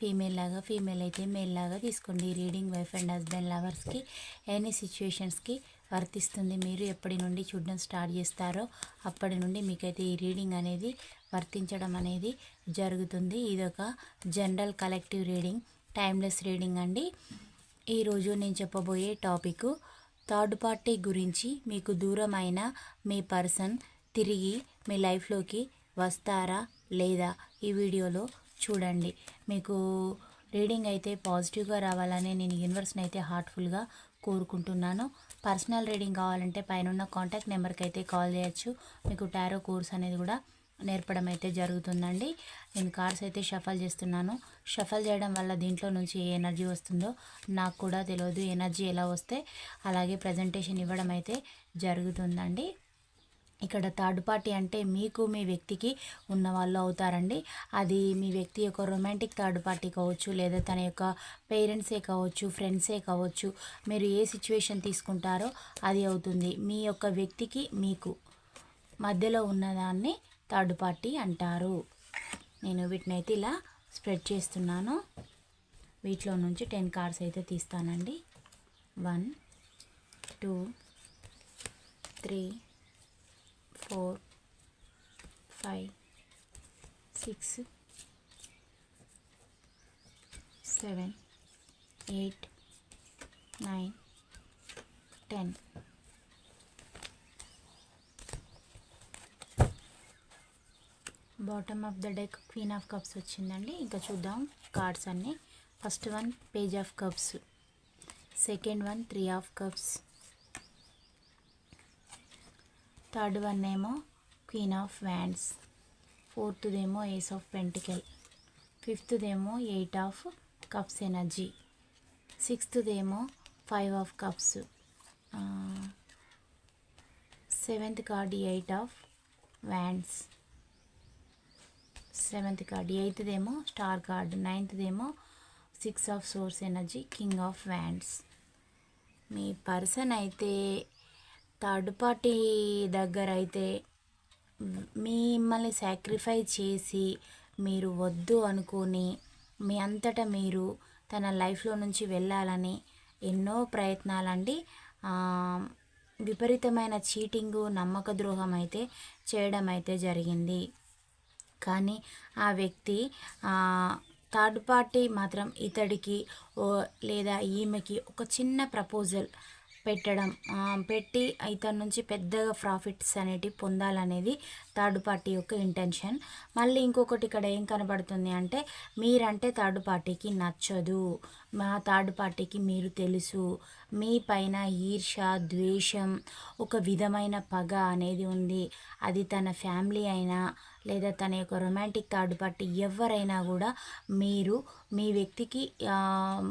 Female లాగా female అయితే male లాగా తీసుకోండి. రీడింగ్ వైఫ్ అండ్ హస్బెండ్ లవర్స్కి ఎనీ సిచ్యువేషన్స్కి వర్తిస్తుంది. మీరు ఎప్పటి నుండి చూడడం స్టార్ట్ చేస్తారో అప్పటి నుండి మీకైతే ఈ రీడింగ్ అనేది వర్తించడం అనేది జరుగుతుంది. ఇది ఒక general collective reading timeless reading అండి. ఈరోజు నేను చెప్పబోయే టాపిక్ థర్డ్ పార్టీ గురించి మీకు దూరమైన మీ పర్సన్ తిరిగి మీ లైఫ్లోకి వస్తారా లేదా? ఈ వీడియోలో చూడండి. మీకు రీడింగ్ అయితే పాజిటివ్గా రావాలని నేను యూనివర్స్ని అయితే హార్ట్ఫుల్గా కోరుకుంటున్నాను. పర్సనల్ రీడింగ్ కావాలంటే పైన ఉన్న కాంటాక్ట్ నెంబర్కి అయితే కాల్ చేయొచ్చు. మీకు టారో కోర్స్ అనేది కూడా నేర్పడం అయితే జరుగుతుందండి. నేను కార్డ్స్ అయితే షఫల్ చేస్తున్నాను. షఫల్ చేయడం వల్ల దీంట్లో నుంచి ఏ ఎనర్జీ వస్తుందో నాకు కూడా తెలియదు ఎనర్జీ ఎలా వస్తే అలాగే ప్రజెంటేషన్ ఇవ్వడం అయితే జరుగుతుందండి. ఇక్కడ థర్డ్ పార్టీ అంటే మీకు మీ వ్యక్తికి ఉన్న వాళ్ళు అవుతారండి. అది మీ వ్యక్తి యొక్క రొమాంటిక్ థర్డ్ పార్టీ కావచ్చు లేదా తన యొక్క పేరెంట్సే కావచ్చు ఫ్రెండ్సే కావచ్చు మీరు ఏ సిచ్యువేషన్ తీసుకుంటారో అది అవుతుంది. మీ యొక్క వ్యక్తికి మీకు మధ్యలో ఉన్నదాన్ని థర్డ్ పార్టీ అంటారు. నేను వీటిని అయితే ఇలా స్ప్రెడ్ చేస్తున్నాను. వీటిలో నుంచి టెన్ కార్డ్స్ అయితే తీస్తానండి. One two three four five six seven eight nine ten. Bottom of the deck queen of cups వచ్చిందండి. ఇంకా చూద్దాం కార్డ్స్ అన్నీ. First one page of cups. Second one three of cups. Third one ఏమో queen of wands. ఫోర్త్దేమో ace of pentacle. ఫిఫ్త్దేమో eight of cups energy. సిక్స్త్దేమో five of cups. Seventh card eight of wands. Seventh card ఎయిత్దేమో star card నైన్త్దేమో six of swords energy king of wands. Me person అయితే third party దగ్గర అయితే మిమ్మల్ని sacrifice చేసి మీరు వద్దు అనుకొని మీ అంతటా మీరు తన లైఫ్లో నుంచి వెళ్ళాలని ఎన్నో ప్రయత్నాలండి. విపరీతమైన చీటింగు నమ్మక ద్రోహం అయితే చేయడం అయితే జరిగింది. కానీ ఆ వ్యక్తి థర్డ్ పార్టీ మాత్రం ఇతడికి లేదా ఈమెకి ఒక చిన్న ప్రపోజల్ పెట్టడం. పెట్టి ఇతని నుంచి పెద్దగా ప్రాఫిట్స్ అనేటివి పొందాలనేది థర్డ్ పార్టీ యొక్క ఇంటెన్షన్. మళ్ళీ ఇంకొకటి ఇక్కడ ఏం కనబడుతుంది అంటే మీరంటే థర్డ్ పార్టీకి నచ్చదు. మా థర్డ్ పార్టీకి మీరు తెలుసు. మీ పైన ఈర్ష ద్వేషం ఒక విధమైన పగ అనేది ఉంది. అది తన ఫ్యామిలీ అయినా లేదా తన యొక్క రొమాంటిక్ థర్డ్ పార్టీ ఎవరైనా కూడా మీరు మీ వ్యక్తికి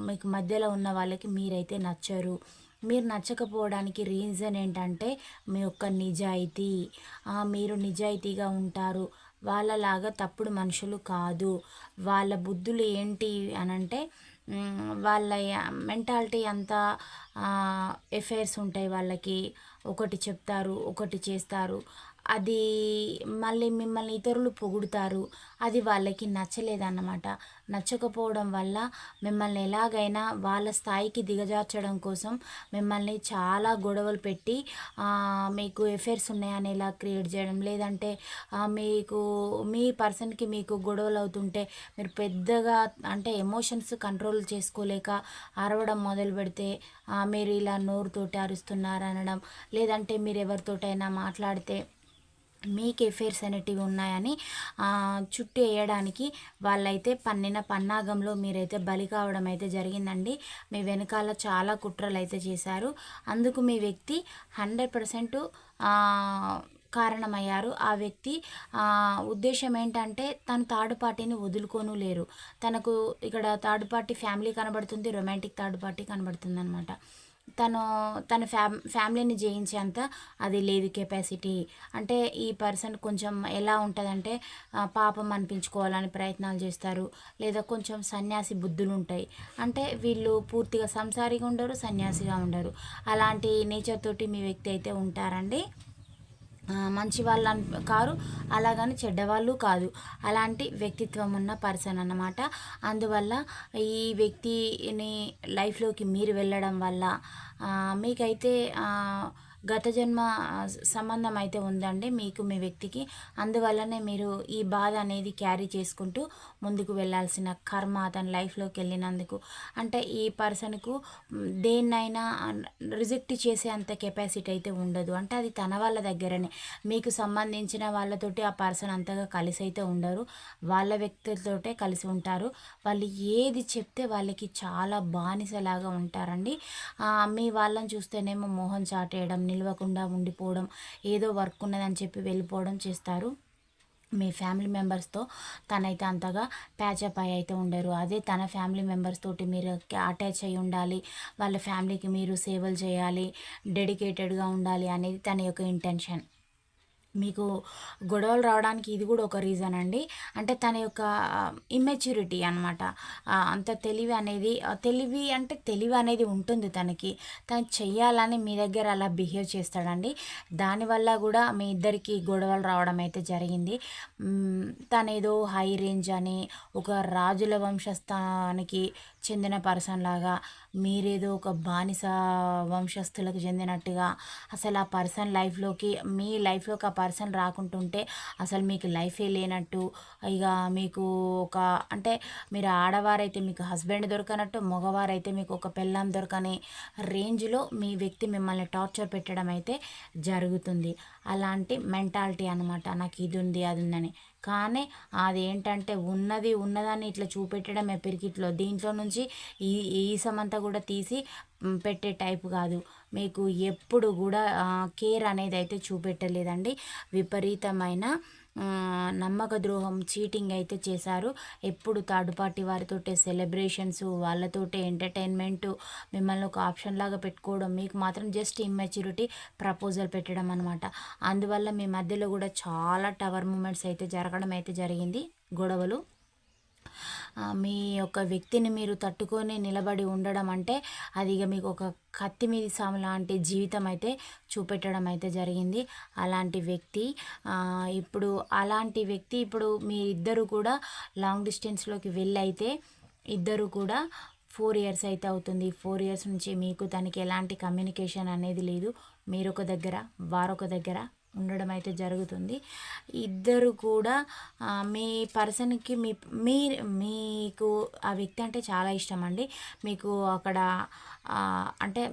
మీకు మధ్యలో ఉన్న వాళ్ళకి మీరైతే నచ్చరు. మీరు నచ్చకపోవడానికి రీజన్ ఏంటంటే మీ యొక్క నిజాయితీ. మీరు నిజాయితీగా ఉంటారు. వాళ్ళలాగా తప్పుడు మనుషులు కాదు. వాళ్ళ బుద్ధులు ఏంటి అనంటే వాళ్ళ మెంటాలిటీ అంతా ఎఫైర్స్ ఉంటాయి వాళ్ళకి. ఒకటి చెప్తారు ఒకటి చేస్తారు. అది మళ్ళీ మిమ్మల్ని ఇతరులు పొగుడుతారు. అది వాళ్ళకి నచ్చలేదన్నమాట. నచ్చకపోవడం వల్ల మిమ్మల్ని ఎలాగైనా వాళ్ళ స్థాయికి దిగజార్చడం కోసం మిమ్మల్ని చాలా గొడవలు పెట్టి మీకు ఎఫైర్స్ ఉన్నాయని ఇలా క్రియేట్ చేయడం. లేదంటే మీకు మీ పర్సన్కి మీకు గొడవలు అవుతుంటే మీరు పెద్దగా అంటే ఎమోషన్స్ కంట్రోల్ చేసుకోలేక అరవడం మొదలు పెడితే మీరు ఇలా నోరుతోటి అరుస్తున్నారు అనడం. లేదంటే మీరు ఎవరితోటైనా మాట్లాడితే మీకు ఎఫైర్స్ అనేటివి ఉన్నాయని చుట్టూ వేయడానికి వాళ్ళైతే పన్నిన పన్నాగంలో మీరైతే బలి కావడం అయితే జరిగిందండి. మీ వెనకాల చాలా కుట్రలు అయితే చేశారు. అందుకు మీ వ్యక్తి హండ్రెడ్ పర్సెంట్ కారణమయ్యారు. ఆ వ్యక్తి ఉద్దేశం ఏంటంటే తను థర్డ్ పార్టీని వదులుకోను లేరు. తనకు ఇక్కడ థర్డ్ పార్టీ ఫ్యామిలీ కనబడుతుంది రొమాంటిక్ థర్డ్ పార్టీ కనబడుతుంది అనమాట తను తన ఫ్యామ్ ఫ్యామిలీని జయించేంత అది లేదు కెపాసిటీ. అంటే ఈ పర్సన్ కొంచెం ఎలా ఉంటుందంటే పాపం అనిపించుకోవాలని ప్రయత్నాలు చేస్తారు. లేదా కొంచెం సన్యాసి బుద్ధులు ఉంటాయి అంటే వీళ్ళు పూర్తిగా సంసారిగా ఉండరు సన్యాసిగా ఉండరు. అలాంటి నేచర్ తోటి మీ వ్యక్తి అయితే ఉంటారండి? మంచి వాళ్ళు కారు అలాగని చెడ్డవాళ్ళు కాదు. అలాంటి వ్యక్తిత్వం ఉన్న పర్సన్ అన్నమాట. అందువల్ల ఈ వ్యక్తిని లైఫ్లోకి మీరు వెళ్ళడం వల్ల మీకైతే గత జన్మ సంబంధం అయితే ఉందండి మీకు మీ వ్యక్తికి. అందువల్లనే మీరు ఈ బాధ అనేది క్యారీ చేసుకుంటూ ముందుకు వెళ్ళాల్సిన కర్మ అతని లైఫ్లోకి వెళ్ళినందుకు. అంటే ఈ పర్సన్కు దేన్నైనా రిజెక్ట్ చేసే అంత కెపాసిటీ అయితే ఉండదు. అంటే అది తన వాళ్ళ దగ్గరనే. మీకు సంబంధించిన వాళ్ళతోటి ఆ పర్సన్ అంతగా కలిసి అయితే ఉండరు. వాళ్ళ వ్యక్తులతోటే కలిసి ఉంటారు. వాళ్ళు ఏది చెప్తే వాళ్ళకి చాలా బానిసలాగా ఉంటారండి. మీ వాళ్ళని చూస్తేనేమో మోహం చాటేయడం నిలవకుండా ఉండిపోవడం ఏదో వర్క్ ఉన్నదని చెప్పి వెళ్ళిపోవడం చేస్తారు. మీ ఫ్యామిలీ మెంబర్స్తో తనైతే అంతగా ప్యాచప్ అయి అయితే ఉండరు. అదే తన ఫ్యామిలీ మెంబర్స్ తోటి మీరు అటాచ్ అయి ఉండాలి వాళ్ళ ఫ్యామిలీకి మీరు సేవలు చేయాలి డెడికేటెడ్గా ఉండాలి అనేది తన యొక్క ఇంటెన్షన్. మీకు గొడవలు రావడానికి ఇది కూడా ఒక రీజన్ అండి. అంటే తన యొక్క ఇమ్మెచ్యూరిటీ అనమాట అంత తెలివి అనేది తెలివి అంటే తెలివి అనేది ఉంటుంది తనకి. తను చెయ్యాలని మీ దగ్గర అలా బిహేవ్ చేస్తాడండి. దానివల్ల కూడా మీ ఇద్దరికి గొడవలు రావడం అయితే జరిగింది. తనేదో ఏదో హై రేంజ్ అని ఒక రాజుల వంశస్థానికి చెందిన పర్సన్ లాగా మీరేదో ఒక బానిస వంశస్థులకు చెందినట్టుగా అసలు ఆ పర్సన్ లైఫ్లోకి మీ లైఫ్లోకి ఆ పర్సన్ రాకుంటుంటే అసలు మీకు లైఫే లేనట్టు ఇక మీకు ఒక అంటే మీరు ఆడవారైతే మీకు హస్బెండ్ దొరకనట్టు మగవారైతే మీకు ఒక పెళ్ళాం దొరకని రేంజ్లో మీ వ్యక్తి మిమ్మల్ని టార్చర్ పెట్టడం అయితే జరుగుతుంది. అలాంటి మెంటాలిటీ అనమాట నాకు ఇది ఉంది అది ఉందని. కానీ అదేంటంటే ఉన్నది ఉన్నదాన్ని ఇట్లా చూపెట్టడమే పెరికిట్లో. దీంట్లో నుంచి ఈ ఈ సమంతా కూడా తీసి పెట్టే టైప్ కాదు. మీకు ఎప్పుడు కూడా కేర్ అనేది అయితే చూపెట్టలేదండి. విపరీతమైన నమ్మక ద్రోహం చీటింగ్ అయితే చేశారు. ఎప్పుడు థర్డ్ పార్టీ వారితోటే సెలబ్రేషన్స్ వాళ్ళతోటే ఎంటర్టైన్మెంట్ మిమ్మల్ని ఒక ఆప్షన్ లాగా పెట్టుకోవడం మీకు మాత్రం జస్ట్ ఇమ్మెచ్యూరిటీ ప్రపోజల్ పెట్టడం అనమాట అందువల్ల మీ మధ్యలో కూడా చాలా టవర్ మూమెంట్స్ అయితే జరగడం అయితే జరిగింది. గొడవలు. మీ యొక్క వ్యక్తిని మీరు తట్టుకొని నిలబడి ఉండడం అంటే అది ఇక మీకు ఒక కత్తి మీద సాము లాంటి జీవితం అయితే చూపెట్టడం అయితే జరిగింది. అలాంటి వ్యక్తి ఇప్పుడు అలాంటి వ్యక్తి ఇప్పుడు మీ ఇద్దరు కూడా లాంగ్ డిస్టెన్స్లోకి వెళ్ళి అయితే ఇద్దరు కూడా ఫోర్ ఇయర్స్ అయితే అవుతుంది. ఫోర్ ఇయర్స్ నుంచి మీకు తనకి ఎలాంటి కమ్యూనికేషన్ అనేది లేదు. మీరొక దగ్గర వారొక దగ్గర ఉండడం అయితే జరుగుతుంది. ఇద్దరు కూడా మీ పర్సన్కి మీ మీ మీకు ఆ వ్యక్తి అంటే చాలా ఇష్టం అండి మీకు అక్కడ అంటే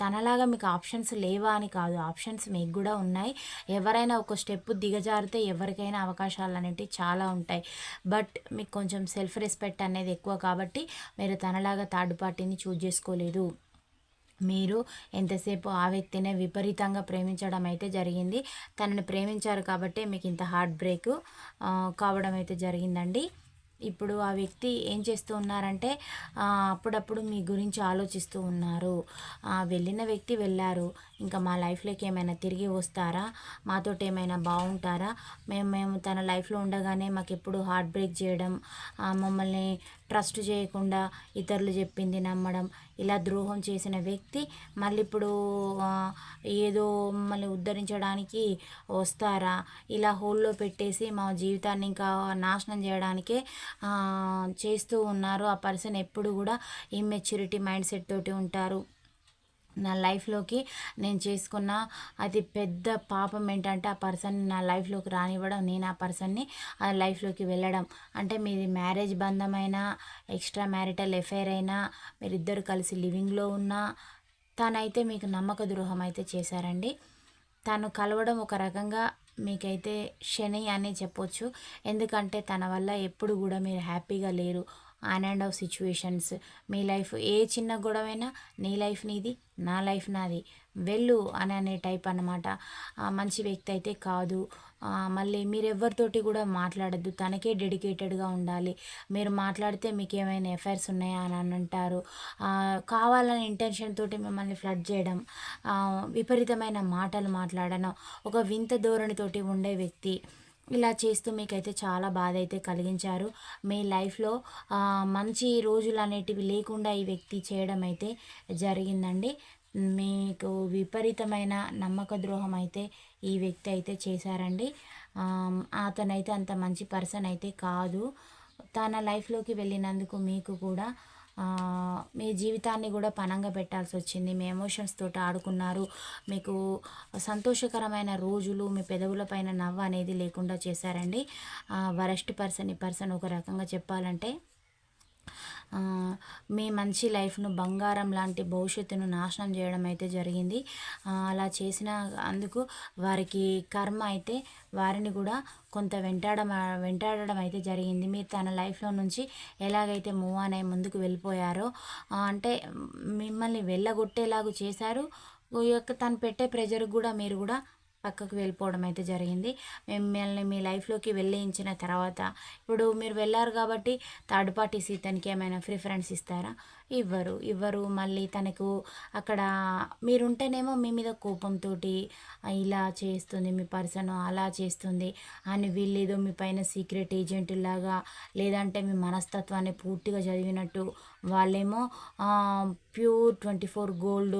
తనలాగా మీకు ఆప్షన్స్ లేవా అని కాదు. ఆప్షన్స్ మీకు కూడా ఉన్నాయి. ఎవరైనా ఒక స్టెప్ దిగజారితే ఎవరికైనా అవకాశాలు అనేటివి చాలా ఉంటాయి. బట్ మీకు కొంచెం సెల్ఫ్ రెస్పెక్ట్ అనేది ఎక్కువ కాబట్టి మీరు తనలాగా థర్డ్ పార్టీని చూజ్ చేసుకోలేదు. మీరు ఎంతసేపు ఆ వ్యక్తినే విపరీతంగా ప్రేమించడం అయితే జరిగింది. తనని ప్రేమించారు కాబట్టి మీకు ఇంత హార్ట్ బ్రేక్ కావడం అయితే జరిగిందండి. ఇప్పుడు ఆ వ్యక్తి ఏం చేస్తూ ఉన్నారంటే అప్పుడప్పుడు మీ గురించి ఆలోచిస్తూ ఉన్నారు. వెళ్ళిన వ్యక్తి వెళ్ళారు. ఇంకా మా లైఫ్లోకి ఏమైనా తిరిగి వస్తారా? మాతోటి ఏమైనా బాగుంటారా? మేము మేము తన లైఫ్లో ఉండగానే మాకు ఎప్పుడు హార్ట్ బ్రేక్ చేయడం మమ్మల్ని ట్రస్ట్ చేయకుండా ఇతరులు చెప్పింది నమ్మడం ఇలా ద్రోహం చేసిన వ్యక్తి మళ్ళీ ఇప్పుడు ఏదో మమ్మల్ని ఉద్ధరించడానికి వస్తారా? ఇలా హోల్లో పెట్టేసి మా జీవితాన్ని ఇంకా నాశనం చేయడానికే చేస్తూ ఉన్నారు. ఆ పర్సన్ ఎప్పుడు కూడా ఇమ్మెచ్యూరిటీ మైండ్ సెట్ తోటి ఉంటారు. నా లైఫ్లోకి నేను చేసుకున్న అతి పెద్ద పాపం ఏంటంటే ఆ పర్సన్ నా లైఫ్లోకి రానివ్వడం నేను ఆ పర్సన్ని ఆ లైఫ్లోకి వెళ్ళడం. అంటే మీది మ్యారేజ్ బంధమైనా ఎక్స్ట్రా మ్యారిటల్ ఎఫైర్ అయినా మీరిద్దరు కలిసి లివింగ్లో ఉన్నా తనైతే మీకు నమ్మక ద్రోహం అయితే చేశారండి. తను కలవడం ఒక రకంగా మీకైతే శని అని చెప్పొచ్చు. ఎందుకంటే తన వల్ల ఎప్పుడు కూడా మీరు హ్యాపీగా లేరు. ఆన్ అండ్ ఆఫ్ సిచ్యువేషన్స్ మీ లైఫ్ ఏ చిన్న గొడవైనా నీ లైఫ్ నీది నా లైఫ్ నాది. వెళ్ళు అని అనే టైప్ అనమాట మంచి వ్యక్తి అయితే కాదు. మళ్ళీ మీరు ఎవరితోటి కూడా మాట్లాడద్దు. తనకే డెడికేటెడ్గా ఉండాలి. మీరు మాట్లాడితే మీకు ఏమైనా ఎఫైర్స్ ఉన్నాయా అని అని అంటారు. కావాలని ఇంటెన్షన్ తోటి మిమ్మల్ని ఫ్లడ్ చేయడం. విపరీతమైన మాటలు మాట్లాడడం. ఒక వింత ధోరణితోటి ఉండే వ్యక్తి. ఇలా చేస్తూ మీకైతే చాలా బాధ అయితే కలిగించారు. మీ లైఫ్లో మంచి రోజులు అనేటివి లేకుండా ఈ వ్యక్తి చేయడం అయితే జరిగిందండి. మీకు విపరీతమైన నమ్మక ద్రోహం అయితే ఈ వ్యక్తి అయితే చేశారండి. అతనైతే అంత మంచి పర్సన్ అయితే కాదు. తన లైఫ్లోకి వెళ్ళినందుకు మీకు కూడా మీ జీవితాన్ని కూడా పనంగా పెట్టాల్సి వచ్చింది మీ ఎమోషన్స్ తోటి ఆడుకున్నారు. మీకు సంతోషకరమైన రోజులు మీ పెదవుల పైన నవ్వు అనేది లేకుండా చేశారండి. వరస్ట్ పర్సన్ ఈ పర్సన్ ఒక రకంగా చెప్పాలంటే మీ మంచి లైఫ్ను బంగారం లాంటి భవిష్యత్తును నాశనం చేయడం అయితే జరిగింది. అలా చేసిన అందుకు వారికి కర్మ అయితే వారిని కూడా కొంత వెంటాడడం వెంటాడడం అయితే జరిగింది. మీరు తన లైఫ్లో నుంచి ఎలాగైతే మూవ్ ఆన్ ముందుకు వెళ్ళిపోయారో అంటే మిమ్మల్ని వెళ్ళగొట్టేలాగా చేశారు. ఈ యొక్క తను పెట్టే ప్రెజర్కి కూడా మీరు కూడా పక్కకు వెళ్ళిపోవడం అయితే జరిగింది. మిమ్మల్ని మీ లైఫ్లోకి వెళ్ళించిన తర్వాత ఇప్పుడు మీరు వెళ్ళారు కాబట్టి థర్డ్ పార్టీస్ ఇతనికి ఏమైనా ప్రిఫరెన్స్ ఇస్తారా? ఇవ్వరు ఇవ్వరు. మళ్ళీ తనకు అక్కడ మీరుంటేనేమో మీ మీద కోపంతో ఇలా చేస్తుంది మీ పర్సన్ అలా చేస్తుంది అని వీళ్ళేదో మీ పైన సీక్రెట్ ఏజెంట్ లాగా లేదంటే మీ మనస్తత్వాన్ని పూర్తిగా చదివినట్టు వాళ్ళేమో ప్యూర్ ట్వంటీ ఫోర్ గోల్డ్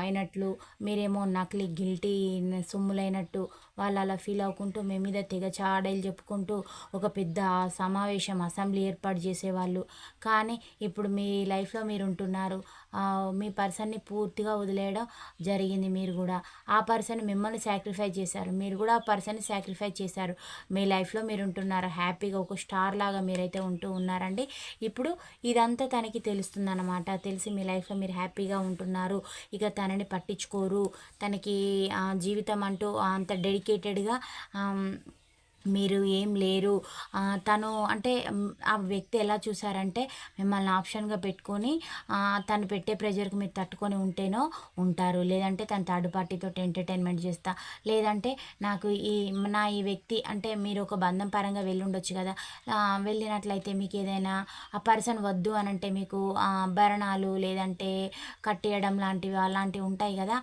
అయినట్లు మీరేమో నకిలీ గిల్టీ సొమ్ములైనట్టు వాళ్ళు అలా ఫీల్ అవ్వకుంటూ మేము మీద తెగ చాడీలు చెప్పుకుంటూ ఒక పెద్ద సమావేశం అసెంబ్లీ ఏర్పాటు చేసేవాళ్ళు. కానీ ఇప్పుడు మీ లైఫ్లో మీరు ఉంటున్నారు మీ పర్సన్ని పూర్తిగా వదిలేయడం జరిగింది మీరు కూడా. ఆ పర్సన్ మిమ్మల్ని సాక్రిఫై చేశారు. మీరు కూడా ఆ పర్సన్ని సాక్రిఫై చేశారు. మీ లైఫ్లో మీరు ఉంటున్నారు. హ్యాపీగా ఒక స్టార్ లాగా మీరైతే ఉంటూ ఉన్నారండి. ఇప్పుడు ఇదంతా తనకి తెలుస్తుంది అనమాట తెలిసి మీ లైఫ్లో మీరు హ్యాపీగా ఉంటున్నారు. ఇక తనని పట్టించుకోరు. తనకి జీవితం అంటూ అంత డెడికేటెడ్గా మీరు ఏం లేరు. తను అంటే ఆ వ్యక్తి ఎలా చూసారంటే మిమ్మల్ని ఆప్షన్గా పెట్టుకొని తను పెట్టే ప్రెజర్కి మీరు తట్టుకొని ఉంటేనో ఉంటారు. లేదంటే తను థర్డ్ పార్టీతో ఎంటర్టైన్మెంట్ చేస్తా. లేదంటే నాకు ఈ నా ఈ వ్యక్తి అంటే మీరు ఒక బంధం పరంగా వెళ్ళి ఉండొచ్చు కదా వెళ్ళినట్లయితే మీకు ఏదైనా ఆ పర్సన్ వద్దు అని అంటే మీకు భరణాలు లేదంటే కట్టేయడం లాంటివి అలాంటివి ఉంటాయి కదా.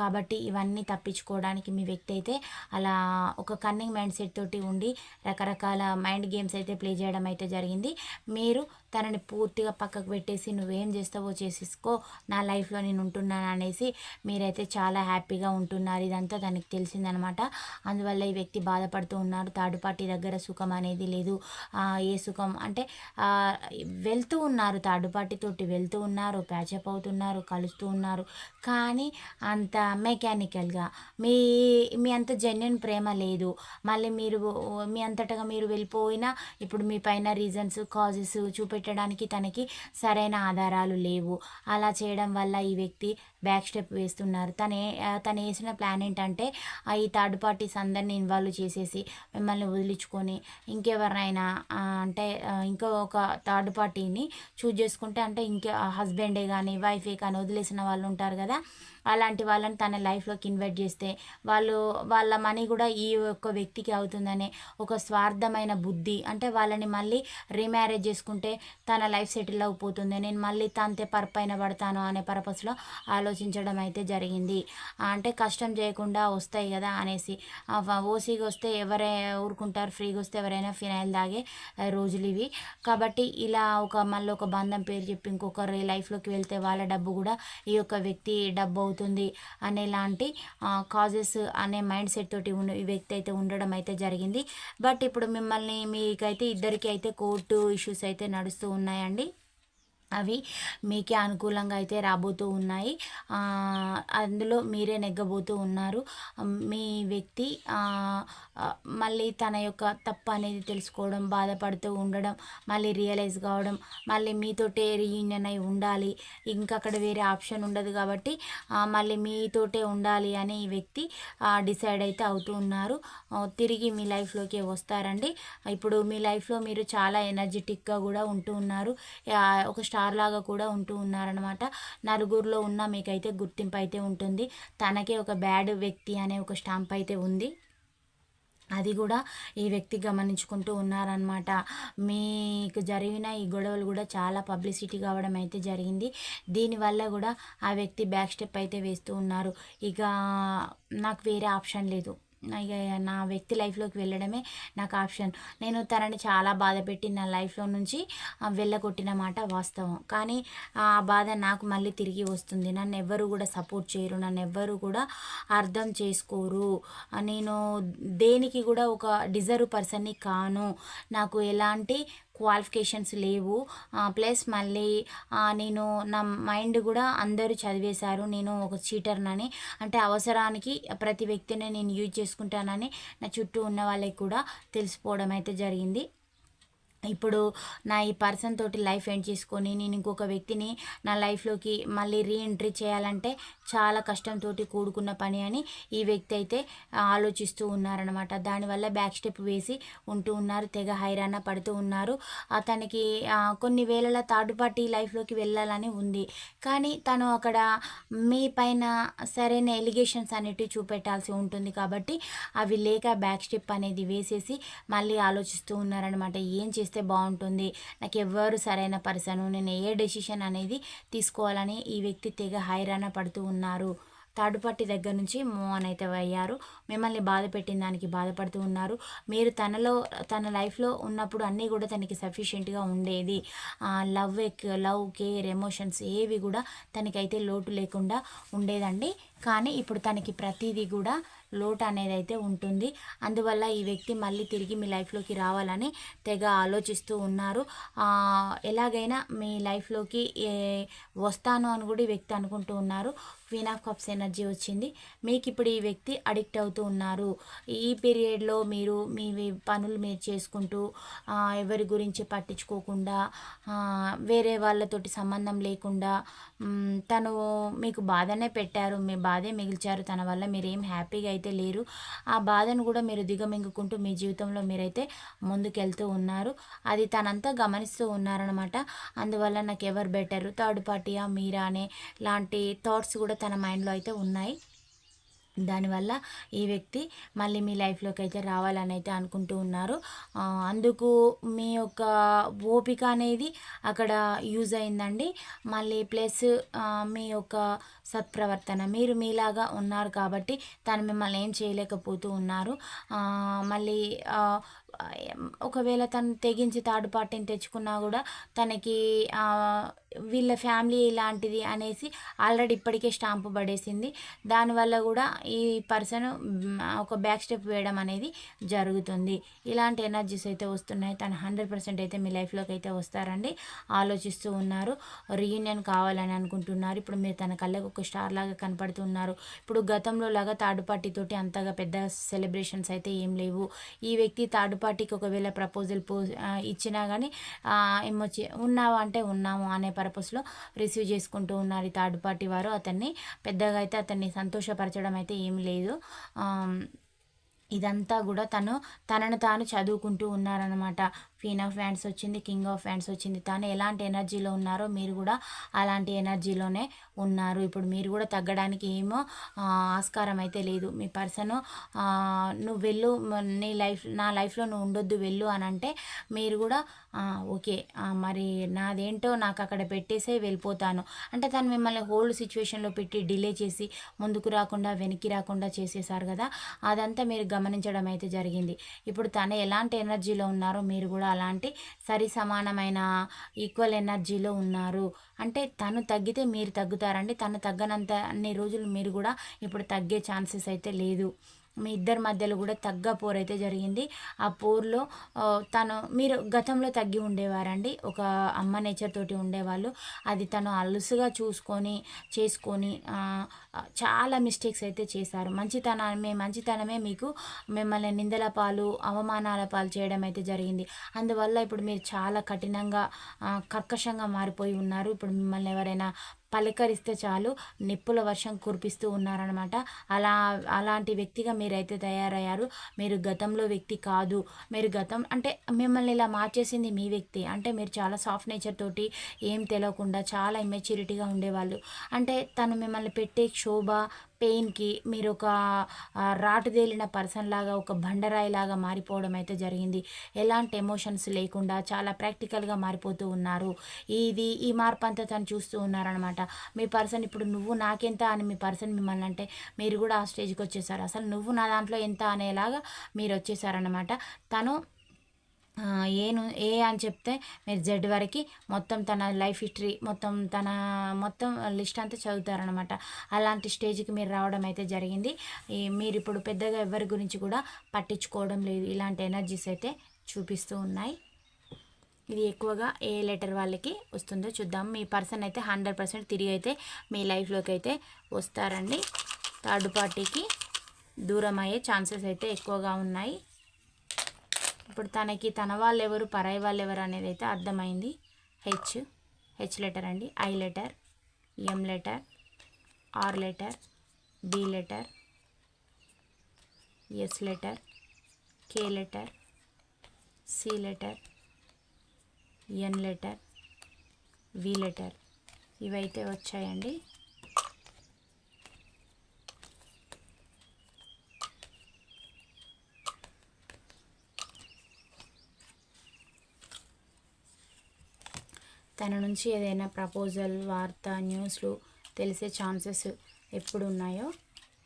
కాబట్టి ఇవన్నీ తప్పించుకోవడానికి మీ వ్యక్తి అయితే అలా ఒక కన్నింగ్ మైండ్ సెట్ తోటి ఉండి రకరకాల మైండ్ గేమ్స్ అయితే ప్లే చేయడం అయితే జరిగింది. మీరు తనని పూర్తిగా పక్కకు పెట్టేసి నువ్వేం చేస్తావో చేసేసుకో నా లైఫ్లో నేను ఉంటున్నాను అనేసి మీరైతే చాలా హ్యాపీగా ఉంటున్నారు. ఇదంతా తనకి తెలిసిందనమాట. అందువల్ల ఈ వ్యక్తి బాధపడుతూ ఉన్నారు. థర్డ్ పార్టీ దగ్గర సుఖం అనేది లేదు. ఏ సుఖం? అంటే వెళ్తూ ఉన్నారు. థర్డ్ పార్టీతోటి వెళ్తూ ఉన్నారు ప్యాచప్ అవుతున్నారు కలుస్తూ ఉన్నారు. కానీ అంత మెకానికల్గా మీ మీ అంత జెన్యున్ ప్రేమ లేదు. మళ్ళీ మీరు మీ అంతటగా మీరు వెళ్ళిపోయినా ఇప్పుడు మీ పైన రీజన్స్ కాజెస్ పెట్టడానికి తనకి సరైన ఆధారాలు లేవు. అలా చేయడం వల్ల ఈ వ్యక్తి బ్యాక్ స్టెప్ వేస్తున్నారు. తను తను వేసిన ప్లాన్ ఏంటంటే ఈ థర్డ్ పార్టీస్ అందరిని ఇన్వాల్వ్ చేసేసి మిమ్మల్ని వదిలించుకొని ఇంకెవరినైనా అంటే ఇంకా ఇంకో ఒక థర్డ్ పార్టీని చూజ్ చేసుకుంటే అంటే ఇంకే హస్బెండే కానీ వైఫే కానీ వదిలేసిన వాళ్ళు ఉంటారు కదా అలాంటి వాళ్ళని తన లైఫ్లోకి ఇన్వైట్ చేస్తే వాళ్ళు వాళ్ళ మనీ కూడా ఈ ఒక్క వ్యక్తికి అవుతుందనే ఒక స్వార్థమైన బుద్ధి అంటే వాళ్ళని మళ్ళీ రీమ్యారేజ్ చేసుకుంటే తన లైఫ్ సెటిల్ అయిపోతుంది నేను మళ్ళీ తంతే పరపైన పడతాను అనే పర్పస్లో ఆలోచించడం అయితే జరిగింది అంటే కష్టం చేయకుండా వస్తాయి కదా అనేసి. ఓసీగా వస్తే ఎవరే ఊరుకుంటారు ఫ్రీగా వస్తే ఎవరైనా ఫినాయిల్ తాగే రోజులు ఇవి. కాబట్టి ఇలా ఒక మళ్ళీ ఒక బంధం పేరు చెప్పి ఇంకొకరి లైఫ్లోకి వెళ్తే వాళ్ళ డబ్బు కూడా ఈ యొక్క వ్యక్తి డబ్బు అవుతుంది అనేలాంటి కాజెస్ అనే మైండ్ సెట్ తోటి ఉన్న ఈ వ్యక్తి అయితే ఉండడం అయితే జరిగింది. బట్ ఇప్పుడు మిమ్మల్ని మీకైతే ఇద్దరికి అయితే కోర్టు ఇష్యూస్ అయితే నడుస్తూ ఉన్నాయండి. అవి మీకే అనుకూలంగా అయితే రాబోతూ ఉన్నాయి. అందులో మీరే నెగ్గబోతూ ఉన్నారు. మీ వ్యక్తి మళ్ళీ తన యొక్క తప్పు అనేది తెలుసుకోవడం బాధపడుతూ ఉండడం మళ్ళీ రియలైజ్ కావడం మళ్ళీ మీతోటే రీయూనియన్ అయి ఉండాలి. ఇంకా అక్కడ వేరే ఆప్షన్ ఉండదు కాబట్టి మళ్ళీ మీతోటే ఉండాలి అని ఈ వ్యక్తి డిసైడ్ అయితే అవుతూ ఉన్నారు. తిరిగి మీ లైఫ్లోకి వస్తారండి. ఇప్పుడు మీ లైఫ్లో మీరు చాలా ఎనర్జెటిక్గా కూడా ఉంటూ ఉన్నారు. ఒక స్టార్ స్టార్ లాగా కూడా ఉంటూ ఉన్నారనమాట నలుగురిలో ఉన్న మీకైతే గుర్తింపు అయితే ఉంటుంది. తనకే ఒక బ్యాడ్ వ్యక్తి అనే ఒక స్టాంప్ అయితే ఉంది. అది కూడా ఈ వ్యక్తి గమనించుకుంటూ ఉన్నారనమాట మీకు జరిగిన ఈ గొడవలు కూడా చాలా పబ్లిసిటీ కావడం అయితే జరిగింది. దీనివల్ల కూడా ఆ వ్యక్తి బ్యాక్ స్టెప్ అయితే వేస్తూ ఉన్నారు. ఇక నాకు వేరే ఆప్షన్ లేదు. ఇక నా వ్యక్తి లైఫ్లోకి వెళ్ళడమే నాకు ఆప్షన్. నేను తనని చాలా బాధ పెట్టి నా లైఫ్లో నుంచి వెళ్ళగొట్టిన మాట వాస్తవం. కానీ ఆ బాధ నాకు మళ్ళీ తిరిగి వస్తుంది. నన్ను ఎవ్వరు కూడా సపోర్ట్ చేయరు. నన్ను ఎవ్వరు కూడా అర్థం చేసుకోరు. నేను దేనికి కూడా ఒక డిజర్వ్ పర్సన్ని కాను. నాకు ఎలాంటి క్వాలిఫికేషన్స్ లేవు. ప్లస్ మళ్ళీ నేను నా మైండ్ కూడా అందరూ చదివేశారు. నేను ఒక చీటర్నని అంటే అవసరానికి ప్రతి వ్యక్తిని నేను యూజ్ చేసుకుంటానని నా చుట్టూ ఉన్న వాళ్ళకి కూడా తెలిసిపోవడం అయితే జరిగింది. ఇప్పుడు నా ఈ పర్సన్ తోటి లైఫ్ ఎండ్ చేసుకొని నేను ఇంకొక వ్యక్తిని నా లైఫ్లోకి మళ్ళీ రీఎంట్రీ చేయాలంటే చాలా కష్టంతో కూడుకున్న పని అని ఈ వ్యక్తి అయితే ఆలోచిస్తూ ఉన్నారనమాట దానివల్ల బ్యాక్ స్టెప్ వేసి ఉంటూ ఉన్నారు తెగ హైరాణ పడుతూ ఉన్నారు. అతనికి కొన్ని వేళల థర్డ్ పార్టీ లైఫ్లోకి వెళ్ళాలని ఉంది. కానీ తను అక్కడ మీ పైన సరైన ఎలిగేషన్స్ అనేటివి చూపెట్టాల్సి ఉంటుంది కాబట్టి అవి లేక బ్యాక్ స్టెప్ అనేది వేసేసి మళ్ళీ ఆలోచిస్తూ ఉన్నారనమాట ఏం చేస్తే బాగుంటుంది? నాకు ఎవ్వరు సరైన పర్సన్ నేను ఏ డెసిషన్ అనేది తీసుకోవాలని ఈ వ్యక్తి తెగ హైరాణ పడుతూ ఉన్నారు. థర్డ్ పార్టీ దగ్గర నుంచి మూవ్ అని అయితే అయ్యారు. మిమ్మల్ని బాధ పెట్టిన దానికి బాధపడుతూ ఉన్నారు. మీరు తనలో తన లైఫ్లో ఉన్నప్పుడు అన్నీ కూడా తనకి సఫిషియెంట్గా ఉండేది. లవ్ లవ్ కేర్ ఎమోషన్స్ ఏవి కూడా తనకైతే లోటు లేకుండా ఉండేదండి. కానీ ఇప్పుడు తనకి ప్రతిదీ కూడా లోటు అనేది అయితే ఉంటుంది. అందువల్ల ఈ వ్యక్తి మళ్ళీ తిరిగి మీ లైఫ్లోకి రావాలని తెగ ఆలోచిస్తూ ఉన్నారు. ఎలాగైనా మీ లైఫ్లోకి వస్తాను అని కూడా ఈ వ్యక్తి అనుకుంటూ ఉన్నారు. క్వీన్ ఆఫ్ కప్స్ ఎనర్జీ వచ్చింది. మీకు ఇప్పుడు ఈ వ్యక్తి అడిక్ట్ అవుతూ ఉన్నారు. ఈ పీరియడ్లో మీరు మీ పనులు మీరు చేసుకుంటూ ఎవరి గురించి పట్టించుకోకుండా వేరే వాళ్ళతోటి సంబంధం లేకుండా తను మీకు బాధనే పెట్టారు. మీ బాధే మిగిల్చారు. తన వల్ల మీరు ఏం హ్యాపీగా అయితే లేరు. ఆ బాధను కూడా మీరు దిగమింగుకుంటూ మీ జీవితంలో మీరైతే ముందుకెళ్తూ ఉన్నారు. అది తనంతా గమనిస్తూ ఉన్నారనమాట అందువల్ల నాకు ఎవరు బెటరు థర్డ్ పార్టీయా మీరా అనే లాంటి థాట్స్ కూడా తన మైండ్లో అయితే ఉన్నాయి. దానివల్ల ఈ వ్యక్తి మళ్ళీ మీ లైఫ్లోకి అయితే రావాలని అయితే అనుకుంటూ ఉన్నారు. అందుకు మీ యొక్క ఓపిక అనేది అక్కడ యూజ్ అయిందండి. మళ్ళీ ప్లస్ మీ యొక్క సత్ప్రవర్తన. మీరు మీలాగా ఉన్నారు కాబట్టి తను మిమ్మల్ని ఏం చేయలేకపోతూ ఉన్నారు. మళ్ళీ ఒకవేళ తను తెగించి థర్డ్ పార్టీని తెచ్చుకున్నా కూడా తనకి వీళ్ళ ఫ్యామిలీ ఇలాంటిది అనేసి ఆల్రెడీ ఇప్పటికే స్టాంపు పడేసింది. దానివల్ల కూడా ఈ పర్సన్ ఒక బ్యాక్ స్టెప్ వేయడం అనేది జరుగుతుంది. ఇలాంటి ఎనర్జీస్ అయితే వస్తున్నాయి. తను హండ్రెడ్ పర్సెంట్ అయితే మీ లైఫ్లోకి అయితే వస్తారండి ఆలోచిస్తూ ఉన్నారు. రీయూనియన్ కావాలని అనుకుంటున్నారు. ఇప్పుడు మీరు తన కళ్ళకు ఒక స్టార్ లాగా కనపడుతున్నారు. ఇప్పుడు గతంలో లాగా థర్డ్ పార్టీ తోటి అంతగా పెద్ద సెలబ్రేషన్స్ అయితే ఏం లేవు. ఈ వ్యక్తి థర్డ్ పార్టీకి ఒకవేళ ప్రపోజల్ పో ఇచ్చినా కానీ ఏమొచ్చి ఉన్నావా అంటే ఉన్నాము అనే పర్పస్లో రిసీవ్ చేసుకుంటూ ఉన్నారు ఈ థర్డ్ పార్టీ వారు. అతన్ని పెద్దగా అయితే అతన్ని సంతోషపరచడం అయితే ఏం లేదు. ఇదంతా కూడా తను తనను తాను చదువుకుంటూ ఉన్నారనమాట క్వీన్ ఆఫ్ ఫ్యాన్స్ వచ్చింది కింగ్ ఆఫ్ ఫ్యాన్స్ వచ్చింది. తాను ఎలాంటి ఎనర్జీలో ఉన్నారో మీరు కూడా అలాంటి ఎనర్జీలోనే ఉన్నారు. ఇప్పుడు మీరు కూడా తగ్గడానికి ఏమో ఆస్కారం అయితే లేదు. మీ పర్సన్ నువ్వు వెళ్ళు నీ లైఫ్ నా లైఫ్లో నువ్వు ఉండొద్దు వెళ్ళు అని అంటే మీరు కూడా ఓకే మరి నాదేంటో నాకు అక్కడ పెట్టేసే వెళ్ళిపోతాను. అంటే తను మిమ్మల్ని హోల్డ్ సిచ్యువేషన్లో పెట్టి డిలే చేసి ముందుకు రాకుండా వెనక్కి రాకుండా చేసేసారు కదా. అదంతా మీరు గమనించడం అయితే జరిగింది. ఇప్పుడు తను ఎలాంటి ఎనర్జీలో ఉన్నారో మీరు కూడా అలాంటి సరి సమానమైన ఈక్వల్ ఎనర్జీలో ఉన్నారు. అంటే తను తగ్గితే మీరు తగ్గుతారండి. తను తగ్గనంత అన్ని రోజులు మీరు కూడా ఇప్పుడు తగ్గే ఛాన్సెస్ అయితే లేదు. మీ ఇద్దరి మధ్యలో కూడా తగ్గ పోరు అయితే జరిగింది. ఆ పోర్లో తను మీరు గతంలో తగ్గి ఉండేవారండి. ఒక అమ్మ నేచర్ తోటి ఉండేవాళ్ళు. అది తను అలుసుగా చూసుకొని చేసుకొని చాలా మిస్టేక్స్ అయితే చేశారు. మంచితనమే మంచితనమే మీకు మిమ్మల్ని నిందల పాలు అవమానాల పాలు చేయడం అయితే జరిగింది. అందువల్ల ఇప్పుడు మీరు చాలా కఠినంగా కర్కశంగా మారిపోయి ఉన్నారు. ఇప్పుడు మిమ్మల్ని ఎవరైనా పలకరిస్తే చాలు నిప్పుల వర్షం కురిపిస్తూ ఉన్నారనమాట అలా అలాంటి వ్యక్తిగా మీరైతే తయారయ్యారు. మీరు గతంలో వ్యక్తి కాదు. మీరు గతం అంటే మిమ్మల్ని ఇలా మార్చేసింది మీ వ్యక్తి. అంటే మీరు చాలా సాఫ్ట్ నేచర్ తోటి ఏం తెలియకుండా చాలా ఇమ్మెచ్యూరిటీగా ఉండేవాళ్ళు. అంటే తను మిమ్మల్ని పెట్టే క్షోభ పెయిన్కి మీరు ఒక రాటుదేలిన పర్సన్ లాగా ఒక బండరాయి లాగా మారిపోవడం అయితే జరిగింది. ఎలాంటి ఎమోషన్స్ లేకుండా చాలా ప్రాక్టికల్గా మారిపోతూ ఉన్నారు. ఇది ఈ మార్పు అంతా తను చూస్తూ ఉన్నారనమాట. మీ పర్సన్ ఇప్పుడు నువ్వు నాకెంత అని మీ పర్సన్ మిమ్మల్ని అంటే మీరు కూడా ఆ స్టేజ్కి వచ్చేసారు అసలు నువ్వు నా దాంట్లో ఎంత అనేలాగా మీరు వచ్చేసారనమాట తను ఏను ఏ అని చెప్తే మీరు జెడ్ వరకు మొత్తం తన లైఫ్ హిస్టరీ మొత్తం తన మొత్తం లిస్ట్ అంతా చదువుతారనమాట అలాంటి స్టేజ్కి మీరు రావడం అయితే జరిగింది. ఈ మీరు ఇప్పుడు పెద్దగా ఎవరి గురించి కూడా పట్టించుకోవడం లేదు. ఇలాంటి ఎనర్జీస్ అయితే చూపిస్తూ ఉన్నాయి. ఇది ఎక్కువగా ఏ లెటర్ వాళ్ళకి వస్తుందో చూద్దాం. మీ పర్సన్ అయితే హండ్రెడ్ పర్సెంట్ తిరిగి అయితే మీ లైఫ్లోకి అయితే వస్తారండి. థర్డ్ పార్టీకి దూరం అయ్యే ఛాన్సెస్ అయితే ఎక్కువగా ఉన్నాయి. ఇప్పుడు తనకి తన వాళ్ళు ఎవరు పరాయి వాళ్ళు ఎవరు అనేది అయితే అర్థమైంది. హెచ్ హెచ్ లెటర్ అండి. I letter M letter R letter B letter S letter K letter C letter N letter V letter. ఇవైతే వచ్చాయండి. తన నుంచి ఏదైనా ప్రపోజల్ వార్త న్యూస్లు తెలిసే ఛాన్సెస్ ఎప్పుడు ఉన్నాయో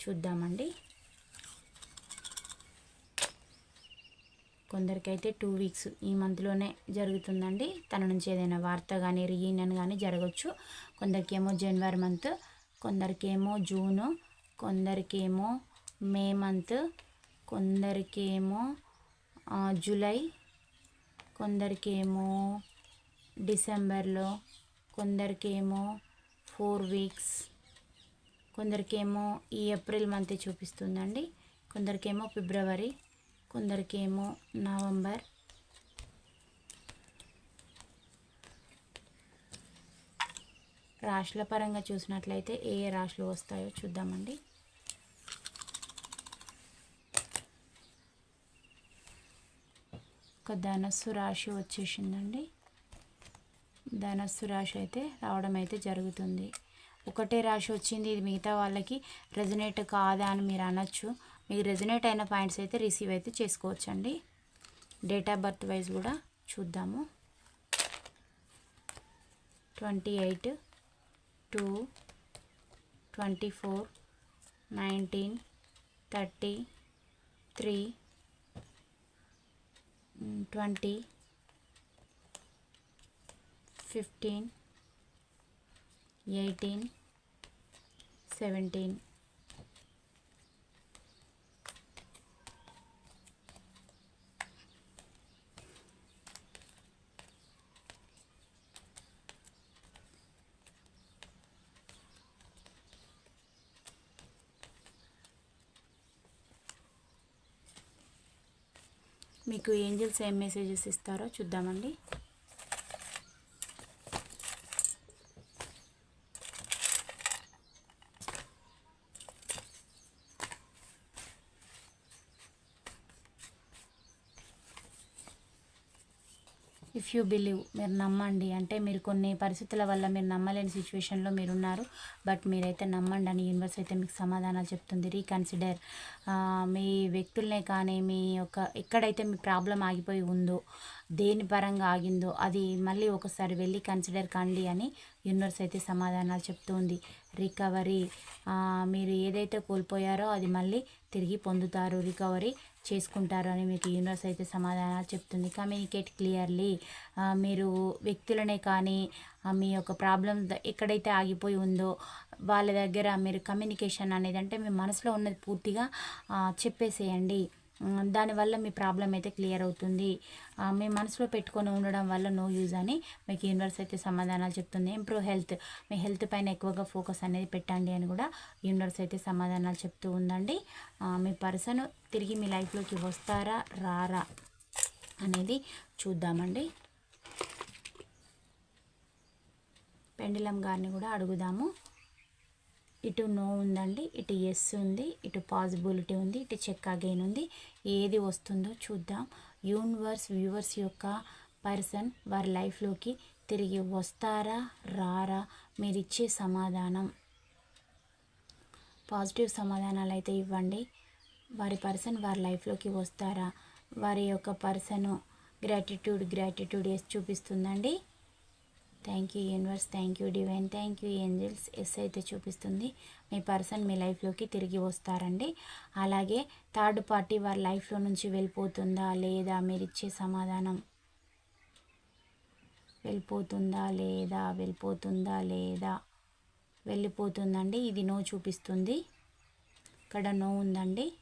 చూద్దామండి. కొందరికైతే టూ వీక్స్ ఈ మంత్లోనే జరుగుతుందండి. తన నుంచి ఏదైనా వార్త కానీ రీయూనియన్ కానీ జరగచ్చు. కొందరికేమో జనవరి మంత్ కొందరికేమో జూను కొందరికేమో మే మంత్ కొందరికేమో జూలై కొందరికేమో డిసెంబర్లో కొందరికేమో ఫోర్ వీక్స్ కొందరికేమో ఈ ఏప్రిల్ మంత్ చూపిస్తుందండి. కొందరికేమో ఫిబ్రవరి కొందరికేమో నవంబర్. రాశుల పరంగా చూసినట్లయితే ఏ ఏ రాశులు వస్తాయో చూద్దామండి. ఒక ధనస్సు రాశి వచ్చేసిందండి. ధనస్సు రాశి అయితే రావడం అయితే జరుగుతుంది. ఒకటే రాశి వచ్చింది ఇది మిగతా వాళ్ళకి రెజనేట్ కాదా అని మీరు అనొచ్చు. మీకు రెజనేట్ అయిన పాయింట్స్ అయితే రిసీవ్ అయితే చేసుకోవచ్చండి. డేట్ ఆఫ్ బర్త్ వైజ్ కూడా చూద్దాము. Twenty eight two twenty four nineteen thirty three twenty fifteen eighteen seventeen మీకు ఏంజల్స్ ఏం మెసేజెస్ ఇస్తారో చూద్దామండి. ఇఫ్ యూ బిలీవ్ మీరు నమ్మండి. అంటే మీరు కొన్ని పరిస్థితుల వల్ల మీరు నమ్మలేని సిచ్యువేషన్లో మీరు ఉన్నారు. బట్ మీరైతే నమ్మండి అని యూనివర్స్ అయితే మీకు సమాధానాలు చెప్తుంది. రీకన్సిడర్ మీ వ్యక్తులనే కానీ మీ యొక్క ఎక్కడైతే మీ ప్రాబ్లం ఆగిపోయి ఉందో దేని పరంగా ఆగిందో అది మళ్ళీ ఒకసారి వెళ్ళి కన్సిడర్ కండి అని యూనివర్స్ అయితే సమాధానాలు చెప్తుంది. రికవరీ మీరు ఏదైతే కోల్పోయారో అది మళ్ళీ తిరిగి పొందుతారు. రికవరీ చేసుకుంటారు అని మీకు యూనివర్స్ అయితే సమాధానాలు చెప్తుంది. కమ్యూనికేట్ క్లియర్లీ మీరు వ్యక్తులనే కానీ మీ యొక్క ప్రాబ్లం ఎక్కడైతే ఆగిపోయి ఉందో వాళ్ళ దగ్గర మీరు కమ్యూనికేషన్ అనేది అంటే మీ మనసులో ఉన్నది పూర్తిగా చెప్పేసేయండి. దానివల్ల మీ ప్రాబ్లం అయితే క్లియర్ అవుతుంది. మీ మనసులో పెట్టుకొని ఉండడం వల్ల నో యూజ్ అని మీకు యూనివర్స్ అయితే సమాధానాలు చెప్తుంది. ఇంప్రూవ్ హెల్త్ మీ హెల్త్ పైన ఎక్కువగా ఫోకస్ అనేది పెట్టండి అని కూడా యూనివర్స్ అయితే సమాధానాలు చెప్తూ ఉందండి. మీ పర్సన్ తిరిగి మీ లైఫ్లోకి వస్తారా రారా అనేది చూద్దామండి. పెండిలం గారిని కూడా అడుగుదాము. ఇటు నో ఉందండి ఇటు ఎస్ ఉంది ఇటు పాసిబిలిటీ ఉంది ఇటు చెక్ అగైన్ ఉంది ఏది వస్తుందో చూద్దాం. యూనివర్స్ వ్యూవర్స్ యొక్క పర్సన్ వారి లైఫ్లోకి తిరిగి వస్తారా రారా? మీరు ఇచ్చే సమాధానం. పాజిటివ్ సమాధానాలు అయితే ఇవ్వండి. వారి పర్సన్ వారి లైఫ్లోకి వస్తారా? వారి యొక్క పర్సను గ్రాటిట్యూడ్ గ్రాటిట్యూడ్ వేసి చూపిస్తుందండి. Thank you universe thank you divine thank you angels yes అయితే చూపిస్తుంది. మీ పర్సన్ మీ లైఫ్లోకి తిరిగి వస్తారండి. అలాగే థర్డ్ పార్టీ వారి లైఫ్లో నుంచి వెళ్ళిపోతుందా లేదా? మీరు ఇచ్చే సమాధానం. వెళ్ళిపోతుందా లేదా? వెళ్ళిపోతుందా లేదా? వెళ్ళిపోతుందండి. ఇది నో చూపిస్తుంది. ఇక్కడ నో ఉందండి.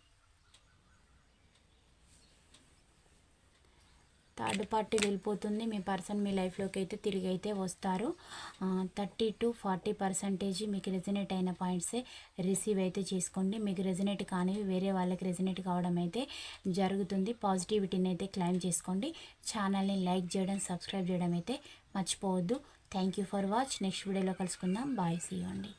థర్డ్ పార్టీ వెళ్ళిపోతుంది. మీ పర్సన్ మీ లైఫ్లోకి అయితే తిరిగి అయితే వస్తారు. థర్టీ టు ఫార్టీ పర్సెంటేజ్ మీకు రెజినేట్ అయిన పాయింట్సే రిసీవ్ అయితే చేసుకోండి. మీకు రెజినేట్ కానివి వేరే వాళ్ళకి రెజినేట్ కావడం అయితే జరుగుతుంది. పాజిటివిటీని అయితే క్లైమ్ చేసుకోండి. ఛానల్ని లైక్ చేయడం సబ్స్క్రైబ్ చేయడం అయితే మర్చిపోవద్దు. Thank you for watch. Next వీడియోలో కలుసుకుందాం. బాయ్. సీ అండి.